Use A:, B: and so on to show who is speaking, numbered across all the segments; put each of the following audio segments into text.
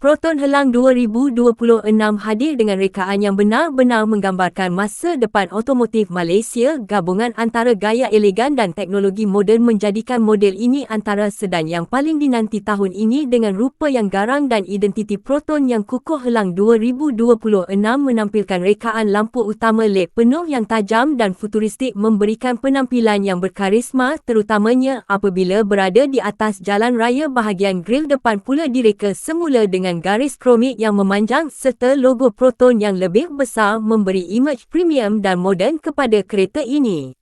A: Proton Helang 2026 hadir dengan rekaan yang benar-benar menggambarkan masa depan otomotif Malaysia. Gabungan antara gaya elegan dan teknologi moden menjadikan model ini antara sedan yang paling dinanti tahun ini dengan rupa yang garang dan identiti Proton yang kukuh Helang 2026 menampilkan rekaan lampu utama LED penuh yang tajam dan futuristik memberikan penampilan yang berkarisma terutamanya apabila berada di atas jalan raya bahagian grill depan pula direka semula dengan dengan garis kromik yang memanjang serta logo Proton yang lebih besar memberi imej premium dan moden kepada kereta ini.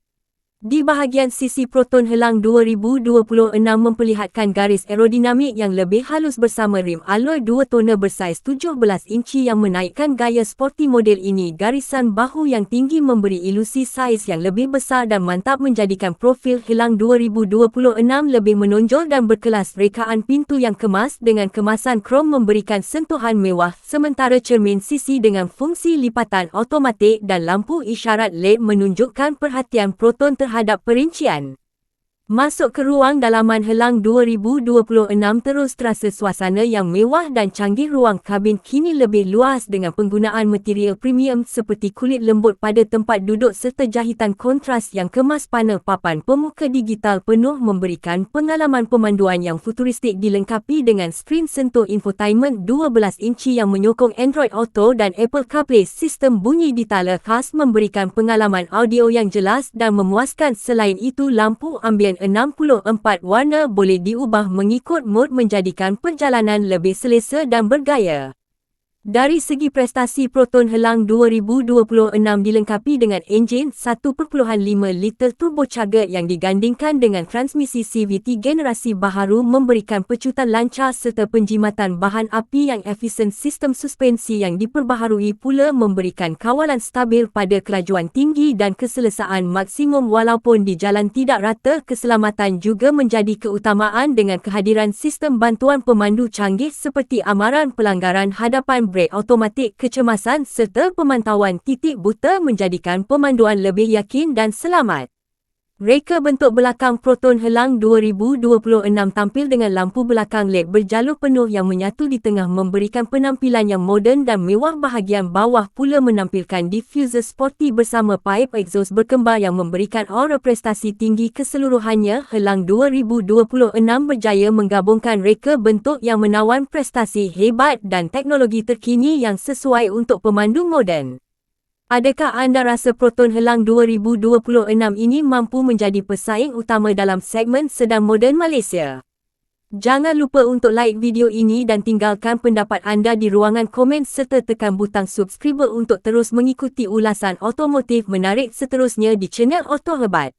A: Di bahagian sisi Proton Helang 2026 memperlihatkan garis aerodinamik yang lebih halus bersama rim alloy dua tona bersaiz 17 inci yang menaikkan gaya sporty model ini. Garisan bahu yang tinggi memberi ilusi saiz yang lebih besar dan mantap menjadikan profil Helang 2026 lebih menonjol dan berkelas. Rekaan pintu yang kemas dengan kemasan krom memberikan sentuhan mewah sementara cermin sisi dengan fungsi lipatan automatik dan lampu isyarat LED menunjukkan perhatian Proton terhadap terhadap perincian. Masuk ke ruang dalaman Helang 2026 terus terasa suasana yang mewah dan canggih ruang kabin kini lebih luas dengan penggunaan material premium seperti kulit lembut pada tempat duduk serta jahitan kontras yang kemas panel papan pemuka digital penuh memberikan pengalaman pemanduan yang futuristik dilengkapi dengan skrin sentuh infotainment 12 inci yang menyokong Android Auto dan Apple CarPlay. Sistem bunyi ditala khas memberikan pengalaman audio yang jelas dan memuaskan. Selain itu lampu ambien 64 warna boleh diubah mengikut mod menjadikan perjalanan lebih selesa dan bergaya. Dari segi prestasi Proton Helang 2026 dilengkapi dengan enjin 1.5 liter turbocharged yang digandingkan dengan transmisi CVT generasi baharu memberikan pecutan lancar serta penjimatan bahan api yang efisien sistem suspensi yang diperbaharui pula memberikan kawalan stabil pada kelajuan tinggi dan keselesaan maksimum walaupun di jalan tidak rata keselamatan juga menjadi keutamaan dengan kehadiran sistem bantuan pemandu canggih seperti amaran pelanggaran hadapan brek automatik kecemasan serta pemantauan titik buta menjadikan pemanduan lebih yakin dan selamat. Reka bentuk belakang Proton Helang 2026 tampil dengan lampu belakang LED berjalur penuh yang menyatu di tengah memberikan penampilan yang moden dan mewah bahagian bawah pula menampilkan diffuser sporty bersama pipe exhaust berkembar yang memberikan aura prestasi tinggi keseluruhannya. Helang 2026 berjaya menggabungkan reka bentuk yang menawan prestasi hebat dan teknologi terkini yang sesuai untuk pemandu moden. Adakah anda rasa Proton Helang 2026 ini mampu menjadi pesaing utama dalam segmen sedan moden Malaysia? Jangan lupa untuk like video ini dan tinggalkan pendapat anda di ruangan komen serta tekan butang subscribe untuk terus mengikuti ulasan otomotif menarik seterusnya di channel Auto Hebat.